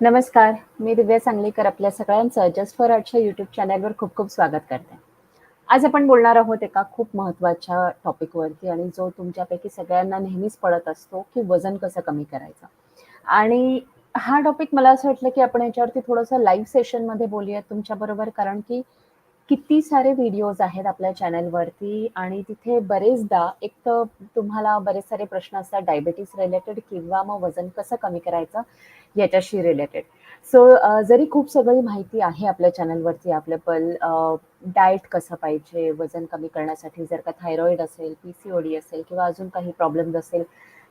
नमस्कार मी दिव्या सांगलीकर आपल्या सगळ्यांचं जस्ट फॉर आर्टच्या युट्यूब चॅनलवर खूप खूप स्वागत करते. आज आपण बोलणार आहोत एका खूप महत्त्वाच्या टॉपिकवरती आणि जो तुमच्यापैकी सगळ्यांना नेहमीच पडत असतो की वजन कसं कमी करायचं. आणि हा टॉपिक मला असं वाटलं की आपण याच्यावरती थोडंसं लाईव्ह सेशनमध्ये बोलूयात तुमच्याबरोबर कारण की किती सारे व्हिडिओज आहेत आपल्या चॅनलवरती आणि तिथे बरेचदा एक तर तुम्हाला बरेच सारे प्रश्न असतात डायबिटीस रिलेटेड किंवा मग वजन कसं कमी करायचं याच्याशी रिलेटेड सो जरी खूप सगळी माहिती आहे आपल्या चॅनलवरती अवेलेबल डाएट कसं पाहिजे वजन कमी करण्यासाठी जर का थायरॉईड असेल पी सी ओ डी असेल किंवा अजून काही प्रॉब्लेम्स असेल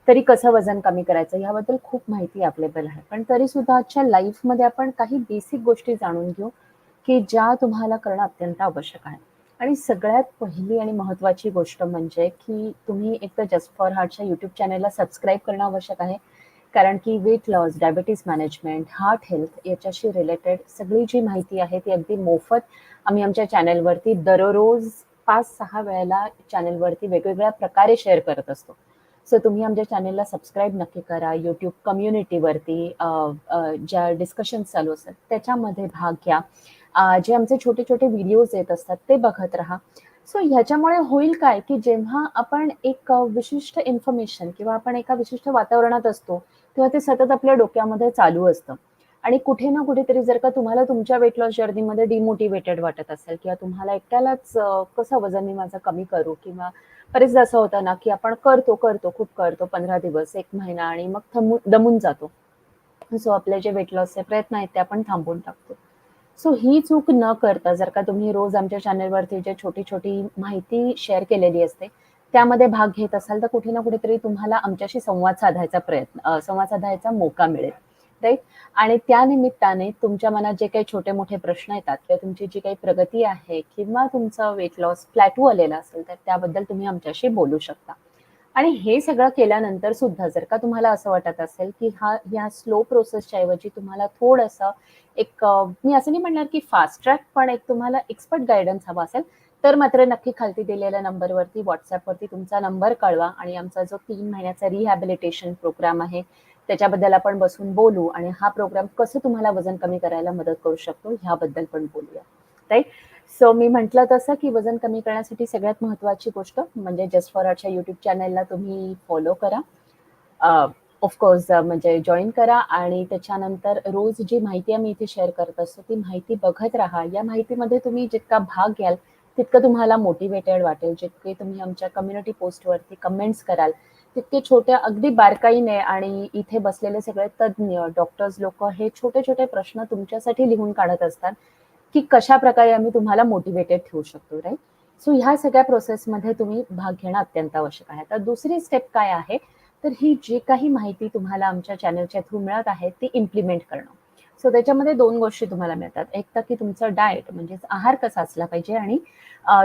तरी कसं वजन कमी करायचं याबद्दल खूप माहिती अवेलेबल आहे. पण तरी सुद्धा आजच्या लाईफमध्ये आपण काही बेसिक गोष्टी जाणून घेऊ. की ज्या तुम्हाला करणं अत्यंत आवश्यक आहे. आणि सगळ्यात पहिली आणि महत्त्वाची गोष्ट म्हणजे की तुम्ही एक तर जस्ट फॉर हार्टच्या यूट्यूब चॅनलला सबस्क्राईब करणं आवश्यक आहे. कारण की weight loss diabetes management heart health याच्याशी रिलेटेड सगळी जी माहिती आहे ती अगदी मोफत आम्ही आमच्या चॅनलवरती दररोज पाच सहा वेळेला चॅनलवरती वेगवेगळ्या प्रकारे शेअर करत असतो. सो तुम्ही आमच्या चॅनेलला सबस्क्राईब नक्की करा. यूट्यूब कम्युनिटीवरती ज्या डिस्कशन चालू असतात त्याच्यामध्ये भाग घ्या. जे आमचे छोटे छोटे व्हिडिओज येत असतात ते बघत राहा. सो ह्याच्यामुळे होईल काय की जेव्हा आपण एक विशिष्ट इन्फॉर्मेशन किंवा आपण एका विशिष्ट वातावरणात असतो तेव्हा ते सतत आपल्या डोक्यामध्ये चालू असतं. आणि कुठे ना कुठेतरी जर का तुम्हाला तुमच्या वेट लॉस जर्नीमध्ये डिमोटिवेटेड वाटत असेल किंवा तुम्हाला एकट्यालाच कसं वजन मी माझं कमी करू किंवा बरेचदा असं होतं ना की आपण करतो करतो खूप करतो पंधरा दिवस एक महिना आणि मग थमून दमून जातो. सो आपले जे वेट लॉसचे प्रयत्न आहेत ते आपण थांबवून टाकतो. सो ही चूक न करता जर का तुम्ही रोज आमच्या चॅनलवरती जे छोटी छोटी माहिती शेअर केलेली असते त्यामध्ये भाग घेत असाल तर कुठे ना कुठेतरी तुम्हाला आमच्याशी संवाद साधायचा प्रयत्न संवाद साधायचा मोका मिळेल राईट आणि त्या निमित्ताने तुमच्या मनात जे काही छोटे मोठे प्रश्न येतात किंवा तुमची जी काही प्रगती आहे किंवा तुमचं वेट लॉस फ्लॅटू आलेला असेल तर त्याबद्दल तुम्ही आमच्याशी बोलू शकता. आणि हे सगळं केल्यानंतर सुद्धा जर का तुम्हाला असं वाटत असेल की हा या स्लो प्रोसेसच्या ऐवजी तुम्हाला थोडंसं एक मी असं नाही म्हणणार की फास्ट ट्रॅक पण एक तुम्हाला एक्सपर्ट गायडन्स हवा असेल तर मात्र नक्की खालती दिलेल्या नंबरवरती व्हॉट्सअपवरती तुमचा नंबर कळवा आणि आमचा जो तीन महिन्याचा रिहॅबिलिटेशन प्रोग्राम आहे त्याच्याबद्दल आपण बसून बोलू आणि हा प्रोग्राम कसं तुम्हाला वजन कमी करायला मदत करू शकतो ह्याबद्दल पण बोलूया. राईट सो मी म्हटलं तसं की वजन कमी करण्यासाठी सगळ्यात महत्त्वाची गोष्ट म्हणजे जस्ट फॉर आर्टच्या युट्यूब चॅनलला तुम्ही फॉलो करा. Uh, ऑफकोर्स uh, म्हणजे जॉईन करा आणि त्याच्यानंतर रोज जी माहिती आम्ही इथे शेअर करत असतो ती माहिती बघत राहा. या माहितीमध्ये तुम्ही जितका भाग घ्याल तितकं तुम्हाला मोटिवेटेड वाटेल. जितके तुम्ही आमच्या कम्युनिटी पोस्टवरती कमेंट्स कराल तितके छोट्या अगदी बारकाईने आणि इथे बसलेले सगळे तज्ज्ञ डॉक्टर्स लोक हे छोटे छोटे प्रश्न तुमच्यासाठी लिहून काढत असतात. की कशा प्रकारे आम्ही तुम्हाला मोटिवेटेड ठेवू शकतो राईट सो ह्या सगळ्या प्रोसेसमध्ये तुम्ही भाग घेणं अत्यंत आवश्यक आहे. तर दुसरी स्टेप काय आहे? तर ही जी काही माहिती तुम्हाला आमच्या चॅनलच्या थ्रू मिळत आहे ती इम्प्लिमेंट करणं. सो त्याच्यामध्ये दोन गोष्टी तुम्हाला मिळतात. एक तर की तुमचं डाएट म्हणजेच आहार कसा असला पाहिजे आणि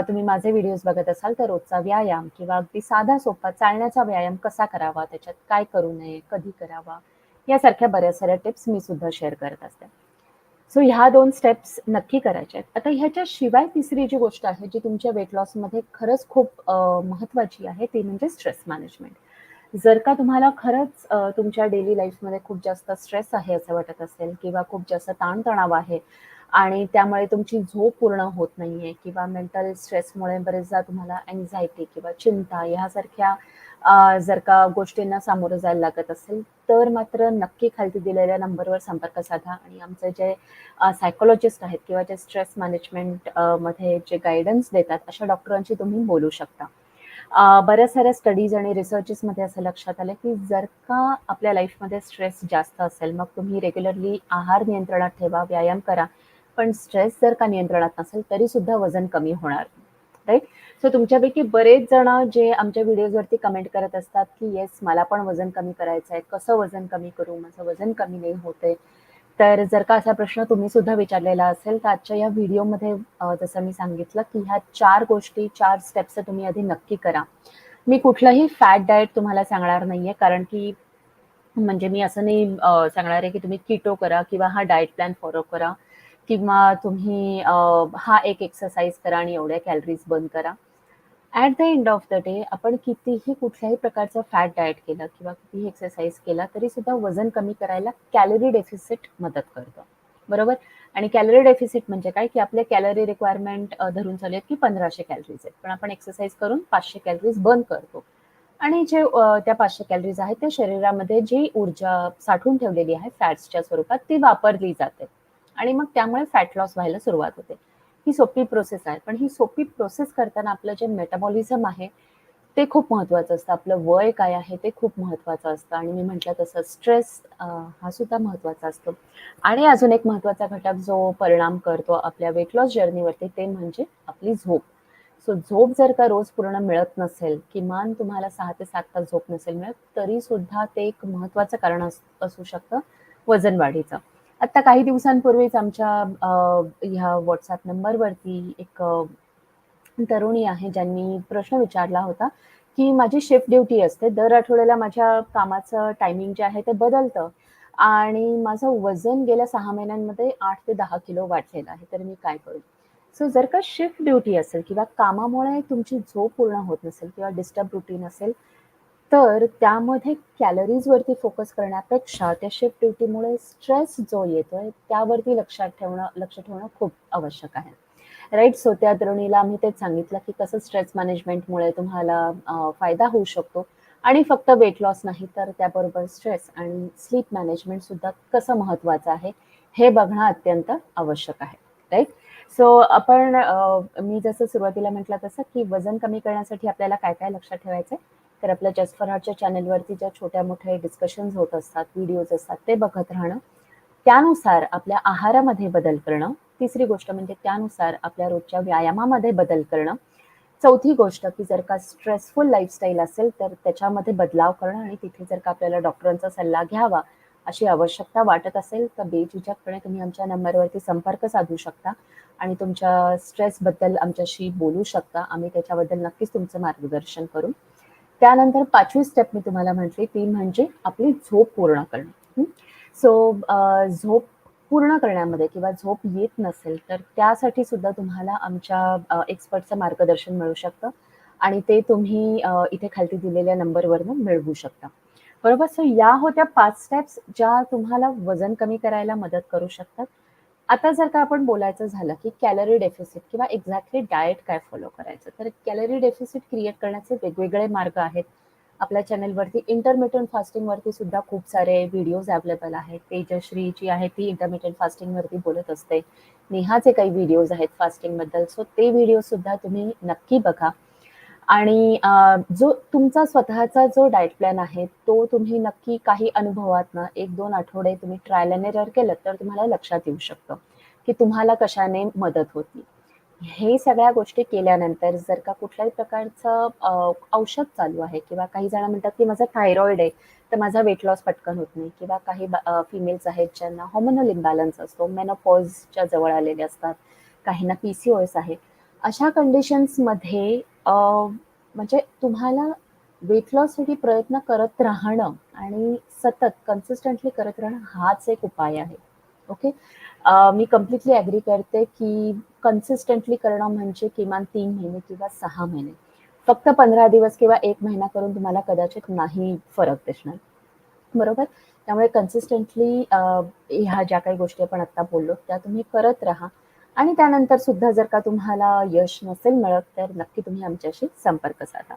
तुम्ही माझे व्हिडिओज बघत असाल तर रोजचा व्यायाम किंवा अगदी साधा सोपा चालण्याचा व्यायाम कसा करावा? त्याच्यात काय करू नये? कधी करावा? यासारख्या बऱ्याच साऱ्या टिप्स मी सुद्धा शेअर करत असते. सो ह्या दोन स्टेप्स नक्की करायच्या आहेत. आता ह्याच्याशिवाय तिसरी जी गोष्ट आहे जी तुमच्या वेट लॉसमध्ये खरंच खूप महत्वाची आहे ती म्हणजे स्ट्रेस मॅनेजमेंट जर का तुम्हाला खरंच तुमच्या डेली लाईफमध्ये खूप जास्त स्ट्रेस आहे असं वाटत असेल किंवा खूप जास्त ताणतणाव आहे आणि त्यामुळे तुमची झोप पूर्ण होत नाहीये किंवा मेंटल स्ट्रेसमुळे बरेचदा तुम्हाला अँझायटी किंवा चिंता ह्यासारख्या जर का गोष्टींना सामोरं जायला लागत असेल तर मात्र नक्की खालती दिलेल्या नंबरवर संपर्क साधा आणि आमचे जे सायकोलॉजिस्ट आहेत किंवा जे स्ट्रेस मॅनेजमेंटमध्ये जे गायडन्स देतात अशा डॉक्टरांशी तुम्ही बोलू शकता. बऱ्याच साऱ्या स्टडीज आणि रिसर्चेसमध्ये असं लक्षात आलं की जर का आपल्या लाईफमध्ये स्ट्रेस जास्त असेल मग तुम्ही रेग्युलरली आहार नियंत्रणात ठेवा व्यायाम करा पण स्ट्रेस जर का नियंत्रणात नसेल तरी सुद्धा वजन कमी होणार राईट सो तुमच्यापैकी बरेच जण जे आमच्या व्हिडिओजवरती कमेंट करत असतात की येस मला पण वजन कमी करायचं आहे कसं वजन कमी करू? माझं वजन कमी नाही होते तर जर का असा प्रश्न तुम्ही सुद्धा विचारलेला असेल तर आजच्या या व्हिडिओमध्ये जसं मी सांगितलं की ह्या चार गोष्टी चार स्टेप्स तुम्ही आधी नक्की करा. मी कुठलंही फॅट डाएट तुम्हाला सांगणार नाहीये कारण की म्हणजे मी असं नाही सांगणार आहे की तुम्ही किटो करा किंवा हा डाएट प्लॅन फॉलो करा. किंवा तुम्ही हा एक एक्सरसाइज करा आणि एवढ्या कॅलरीज बंद करा. At the end of the day आपण कितीही कुठल्याही प्रकारचं फॅट डाएट केलं किंवा कितीही एक्सरसाइज केला तरी सुद्धा वजन कमी करायला कॅलरी डेफिसिट मदत करतं. बरोबर? आणि कॅलरी डेफिसिट म्हणजे काय? की आपले कॅलरी रिक्वायरमेंट धरून चालू आहेत की पंधराशे कॅलरीज आहेत. पण आपण एक्सरसाइज करून पाचशे कॅलरीज बर्न करतो. आणि जे त्या पाचशे कॅलरीज आहेत ते शरीरामध्ये जी ऊर्जा साठवून ठेवलेली आहे फॅट्सच्या स्वरूपात ती वापरली जाते. आणि मग त्यामुळे फॅट लॉस व्हायला सुरुवात होते. ही सोपी प्रोसेस आहे. पण ही सोपी प्रोसेस करताना आपलं जे मेटाबॉलिझम आहे ते खूप महत्वाचं असतं. आपलं वय काय आहे ते खूप महत्वाचं असतं. आणि मी म्हटलं तसं स्ट्रेस हा सुद्धा महत्त्वाचा असतो. आणि अजून एक महत्त्वाचा घटक जो परिणाम करतो आपल्या वेट लॉस जर्नीवरती ते म्हणजे आपली झोप. सो झोप जर का रोज पूर्ण मिळत नसेल किमान तुम्हाला सहा ते सात तास झोप नसेल मिळत तरी सुद्धा ते एक महत्वाचं कारण असू शकतं वजन वाढीचं. आता काही दिवसांपूर्वीच आमच्या ह्या व्हॉट्सअप नंबरवरती एक तरुणी आहे ज्यांनी प्रश्न विचारला होता की माझी शिफ्ट ड्युटी असते दर आठवड्याला माझ्या कामाचं टायमिंग जे आहे ते बदलतं आणि माझं वजन गेल्या सहा महिन्यांमध्ये आठ ते दहा किलो वाढलेलं आहे तर मी काय करू? सो जर का शिफ्ट ड्युटी असेल किंवा कामामुळे तुमची झोप पूर्ण होत नसेल किंवा डिस्टर्ब रुटीन असेल तर त्यामध्ये कॅलरीजवरती फोकस करण्यापेक्षा त्या शिफ्ट ड्युटीमुळे स्ट्रेस जो येतोय त्यावरती लक्षात ठेवणं लक्ष ठेवणं खूप आवश्यक आहे. राईट सो त्या तरुणीला आम्ही तेच सांगितलं की कसं स्ट्रेस मॅनेजमेंटमुळे तुम्हाला फायदा होऊ शकतो. आणि फक्त वेट लॉस नाही तर त्याबरोबर स्ट्रेस आणि स्लीप मॅनेजमेंट सुद्धा कसं महत्वाचं आहे हे बघणं अत्यंत आवश्यक आहे. राईट सो आपण मी जसं सुरुवातीला म्हटलं तसं की वजन कमी करण्यासाठी आपल्याला काय काय लक्षात ठेवायचं तर आपल्या जस्ट फॉर हार्टच्या चॅनलवरती ज्या छोट्या मोठ्या डिस्कशन्स होत असतात व्हिडिओज असतात ते बघत राहणं त्यानुसार आपल्या आहारामध्ये बदल करणं तिसरी गोष्ट म्हणजे त्यानुसार आपल्या रोजच्या व्यायामामध्ये बदल करणं. चौथी गोष्ट की जर का स्ट्रेसफुल लाईफस्टाईल असेल तर त्याच्यामध्ये बदलाव करणं आणि तिथे जर का आपल्याला डॉक्टरांचा सल्ला घ्यावा अशी आवश्यकता वाटत असेल तर बेझिझकपणे तुम्ही आमच्या नंबरवरती संपर्क साधू शकता आणि तुमच्या स्ट्रेसबद्दल आमच्याशी बोलू शकता. आम्ही त्याच्याबद्दल नक्कीच तुमचं मार्गदर्शन करू. त्यानंतर पाचवी स्टेप मी तुम्हाला म्हटली ती म्हणजे आपली झोप पूर्ण करणं. सो झोप पूर्ण करण्यामध्ये किंवा झोप येत नसेल तर त्यासाठी सुद्धा तुम्हाला आमच्या एक्सपर्टचं मार्गदर्शन मिळू शकतं आणि ते तुम्ही इथे खालती दिलेल्या नंबरवरनं मिळवू शकता. बरोबर? सो या होत्या पाच स्टेप्स ज्या तुम्हाला वजन कमी करायला मदत करू शकतात. आता जर का आपण बोलायचं झालं की कॅलरी डेफिसिट किंवा एक्झॅक्टली डाएट काय फॉलो करायचं तर कॅलरी डेफिसिट क्रिएट करण्याचे वेगवेगळे मार्ग आहेत. आपल्या चॅनलवरती इंटरमिटंट फास्टिंगवरती सुद्धा खूप सारे व्हिडिओज अवेलेबल आहेत. तेजश्री जी आहे ती इंटरमिटंट फास्टिंगवरती बोलत असते. नेहाचे काही व्हिडिओज आहेत फास्टिंगबद्दल सो ते व्हिडिओ सुद्धा तुम्ही नक्की बघा. आणि जो तुमचा स्वतःचा जो डाएट प्लॅन आहे तो तुम्ही नक्की काही अनुभवात एक दोन आठवडे तुम्ही ट्रायल अँड एरर केलं तर तुम्हाला लक्षात येऊ शकतं की तुम्हाला कशाने मदत होती. हे सगळ्या गोष्टी केल्यानंतर जर का कुठल्याही प्रकारचं औषध चालू आहे किंवा काही जण म्हणतात की माझा थायरॉइड आहे तर माझा वेट लॉस पटकन होत नाही किंवा काही फिमेल्स आहेत ज्यांना हॉर्मोनल इम्बॅलन्स असतो मेनोपॉजच्या जवळ आलेले असतात काहींना पी सी ओ एस आहे अशा कंडिशन्समध्ये म्हणजे तुम्हाला वेट लॉससाठी प्रयत्न करत राहणं आणि सतत कन्सिस्टंटली करत राहणं हाच एक उपाय आहे. ओके मी कम्प्लिटली ॲग्री करते की कन्सिस्टंटली करणं म्हणजे किमान तीन महिने किंवा सहा महिने. फक्त पंधरा दिवस किंवा एक महिना करून तुम्हाला कदाचित नाही फरक दिसणार. बरोबर? त्यामुळे कन्सिस्टंटली ह्या ज्या काही गोष्टी आपण आत्ता बोललो त्या तुम्ही करत राहा. आणि त्यानंतर सुद्धा जर का तुम्हाला यश नसेल मिळत तर नक्की तुम्ही आमच्याशी संपर्क साधा.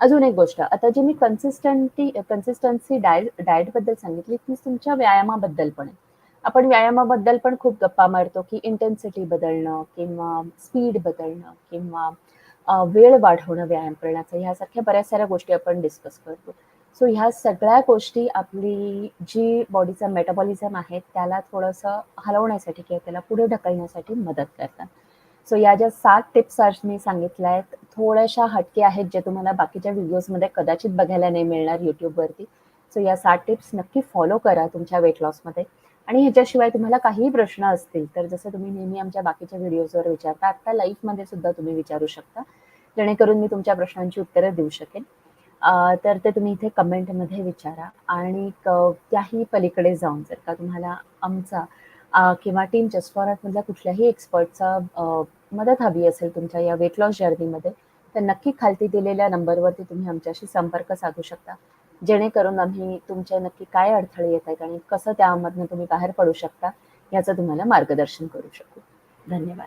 अजून एक गोष्ट आता जी मी कन्सिस्टंटी कन्सिस्टन्सी डाएट डाएटबद्दल सांगितली ती तुमच्या व्यायामाबद्दल पण आहे. आपण व्यायामाबद्दल पण खूप गप्पा मारतो की इंटेन्सिटी बदलणं किंवा स्पीड बदलणं किंवा वेळ वाढवणं व्यायाम करण्याचं ह्यासारख्या बऱ्याच साऱ्या गोष्टी आपण डिस्कस करतो. सो ह्या सगळ्या गोष्टी आपली जी बॉडीचा मेटाबॉलिझम आहे त्याला थोडंसं हलवण्यासाठी किंवा त्याला पुढे ढकलण्यासाठी मदत करतात. सो या ज्या सात टिप्स आज मी सांगितल्या आहेत थोड्याशा हटके आहेत जे तुम्हाला बाकीच्या व्हिडिओजमध्ये कदाचित बघायला नाही मिळणार यूट्यूबवरती सो या सात टिप्स नक्की फॉलो करा तुमच्या वेट लॉसमध्ये आणि ह्याच्याशिवाय तुम्हाला काहीही प्रश्न असतील तर जसं तुम्ही नेहमी आमच्या बाकीच्या व्हिडिओजवर विचारता आत्ता लाईफमध्ये सुद्धा तुम्ही विचारू शकता. जेणेकरून मी तुमच्या प्रश्नांची उत्तरं देऊ शकेन. तर ते तुम्ही इथे कमेंटमध्ये विचारा. आणि त्याही पलीकडे जाऊन जर का तुम्हाला आमचा किंवा टीम जस्ट फॉर कुठल्याही एक्सपर्टचा मदत हवी असेल तुमच्या या वेट लॉस जर्नीमध्ये तर नक्की खालती दिलेल्या नंबरवरती तुम्ही आमच्याशी संपर्क साधू शकता. जेणेकरून आम्ही तुमचे नक्की काय अडथळे येत आहेत आणि कसं त्यामधनं तुम्ही बाहेर पडू शकता याचं तुम्हाला मार्गदर्शन करू शकू. धन्यवाद.